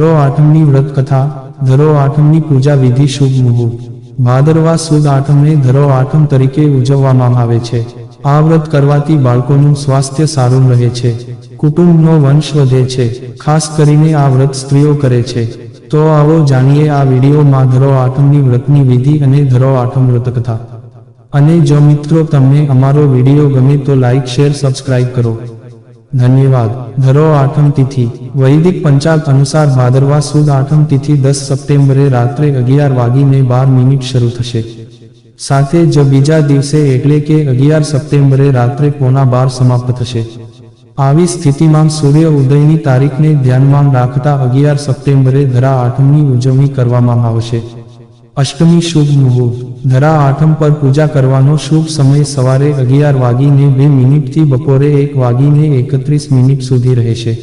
ધરો આઠમની વ્રત કથા ધરો આઠમની પૂજા વિધિ શુભ મુહૂર્ત. ભાદરવા સુદ આઠમને ધરો આઠમ તરીકે ઉજવવામાં આવે છે. આ વ્રત કરવાથી બાળકોનું સ્વાસ્થ્ય સારું રહે છે. કુટુંબનો વંશ વધે છે. ખાસ કરીને આ વ્રત સ્ત્રીઓ કરે છે. તો આવો જાણીએ આ વિડીયોમાં ધરો આઠમની વ્રતની વિધિ અને ધરો આઠમ વ્રત કથા અને જો મિત્રો તમને અમારો વીડિયો ગમે તો લાઈક, શેર, સબસ્ક્રાઇબ કરો. ધન્યવાદ. ધરો આઠમ તિથિ. વૈદિક પંચાંગ અનુસાર ભાદરવા સુદ આઠમ તિથિ દસ સપ્ટેમ્બરે રાત્રે અગિયાર વાગીને બાર મિનિટ શરૂ થશે. સાથે જ બીજા દિવસે એટલે કે અગિયાર સપ્ટેમ્બરે રાત્રે પોના બાર સમાપ્ત થશે. આવી સ્થિતિમાં સૂર્ય ઉદયની તારીખને ધ્યાનમાં રાખતા અગિયાર સપ્ટેમ્બરે ધરા આઠમની ઉજવણી કરવામાં આવશે. અષ્ટમી શુભ મુહૂર્ત. ધરા આઠમ પર પૂજા કરવાનો શુભ સમય સવારે અગિયાર વાગીને બે મિનિટથી બપોરે એક વાગીને એકત્રીસ મિનિટ સુધી રહેશે.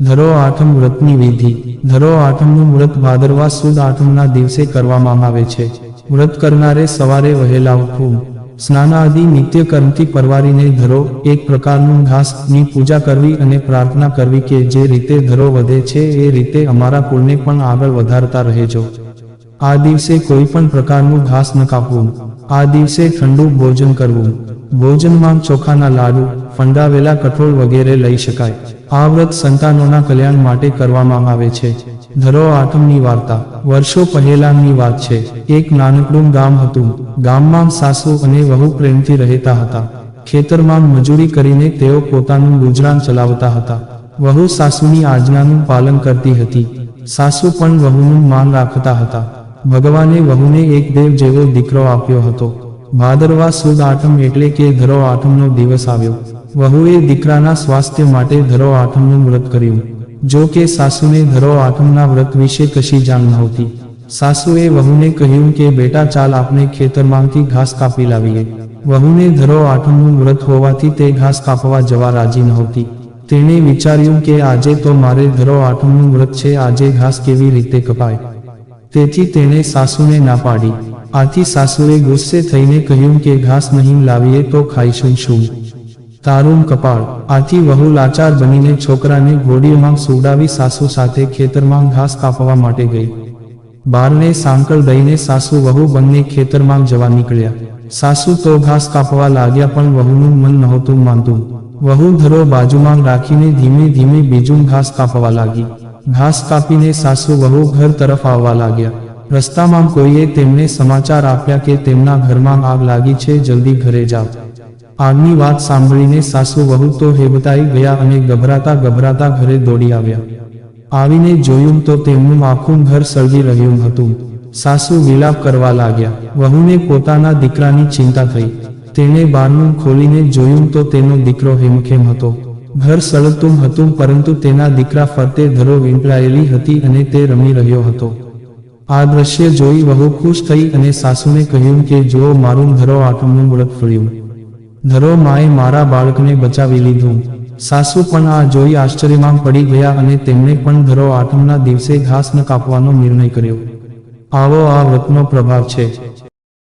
ધરો આઠમ વ્રતની વિધિ. ધરો આઠમનું વ્રત ભાદરવા સુદ આઠમના દિવસે કરવામાં આવે છે. વ્રત કરનારે સવારે વહેલા ઉઠવું. સ્નાનાદિ નિત્ય કર્મથી પરવારીને ધરો. એક પ્રકારનું ઘાસની પૂજા કરવી અને પ્રાર્થના કરવી કે જે રીતે ધરો વધે છે, એ રીતે અમારા કુળને પણ આગળ વધારતા રહેજો. આ દિવસે કોઈ પણ પ્રકારનું ઘાસ ન કાપવું. આ દિવસે ઠંડુ ભોજન કરવું. ભોજનમાં ચોખાના લાડુ, ફંડાવેલા કઠોળ વગેરે લઈ શકાય. આ વ્રત સંતાનોના કલ્યાણ માટે કરવામાં આવે છે. ધરો આઠમની વાર્તા. વર્ષો પહેલાની વાત છે. એક નાનકડું ગામ હતું. ગામમાં સાસુ અને વહુ પ્રેમથી રહેતા હતા. ખેતરમાં મજૂરી કરીને તેઓ પોતાનું ગુજરાન ચલાવતા હતા. વહુ સાસુની આજ્ઞાનું પાલન કરતી હતી. સાસુ પણ વહુનું માન રાખતા હતા. ભગવાને વહુને એક દેવ જેવો દીકરો આપ્યો હતો. ભાદરવા સુદ આઠમ એટલે કે ધરો આઠમનો દિવસ આવ્યો. વહુએ દીકરાના સ્વાસ્થ્ય માટે ધરો આઠમનું વ્રત કર્યું. જો કે સાસુને ધરો આઠમના વ્રત વિશે કશી જાણ નહોતી. સાસુએ વહુને કહ્યું કે, બેટા, ચાલ આપણે ખેતરમાંથી ઘાસ કાપી લાવીએ. વહુને ધરો આઠમનું વ્રત હોવાથી તે ઘાસ કાપવા જવા રાજી નહોતી. તેણે વિચાર્યું કે, આજે તો મારે ધરો આઠમનું વ્રત છે, આજે ઘાસ કેવી રીતે કપાય? તેથી તેણે સાસુને ના પાડી. આથી સાસુએ ગુસ્સે થઈને કહ્યું કે ઘાસ નહીં લાવીએ તો ખાઈશું શું? તારું કપાળ. આથી વહુ લાચાર બનીને છોકરાને ઘોડીમાં સુવડાવી સાસુ સાથે ખેતરમાં ઘાસ કાપવા માટે ગઈ. બારને સાંકળ દઈને સાસુ વહુ બંને ખેતરમાં જવા નીકળ્યા. સાસુ તો ઘાસ કાપવા લાગ્યા પણ વહુનું મન નહોતું માનતું. વહુ ધરો બાજુમાં રાખીને ધીમે ધીમે બીજું ઘાસ કાપવા લાગી. ઘાસ કાપીને સાસુ વહુ ઘર તરફ આવવા લાગ્યા. રસ્તામાં કોઈએ તેમને સમાચાર આપ્યા કે તેમના ઘરમાં આગ લાગી છે, જલ્દી ઘરે જાઓ. આગની વાત સાંભળીને સાસુ વહુ તો હેબતાઈ ગયા અને ગભરાતા ગભરાતા ઘરે દોડી આવ્યા. આવીને જોયું તો તેમનું આખું ઘર સળગી રહ્યું હતું. સાસુ વિલાપ કરવા લાગ્યા. વહુને પોતાના દીકરાની ચિંતા થઈ. તેણે બારણું ખોલીને જોયું તો તેનો દીકરો હેમખેમ હતો. ઘર સળગતું હતું, પરંતુ તેના દીકરા ફરતે ધરો વીંટળાયેલી હતી અને તે રમી રહ્યો હતો. આ દ્રશ્ય જોઈ વહુ ખુશ થઈ અને સાસુને કહ્યું કે જો મારું ધરો આટમનું વ્રત ફળ્યું ધરો, માએ મારા બાળકને બચાવી લીધું. સાસુ પણ આ જોઈ આશ્ચર્યમાં પડી ગયા અને તેમણે પણ ધરો આઠમના દિવસે ઘાસ ન કાપવાનો નિર્ણય કર્યો. આવો આ વ્રતનો પ્રભાવ છે.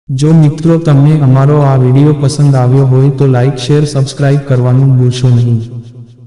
જો મિત્રો તમને અમારો આ વીડિયો પસંદ આવ્યો હોય તો લાઇક શેર, સબસ્ક્રાઇબ કરવાનું ભૂલશો નહીં.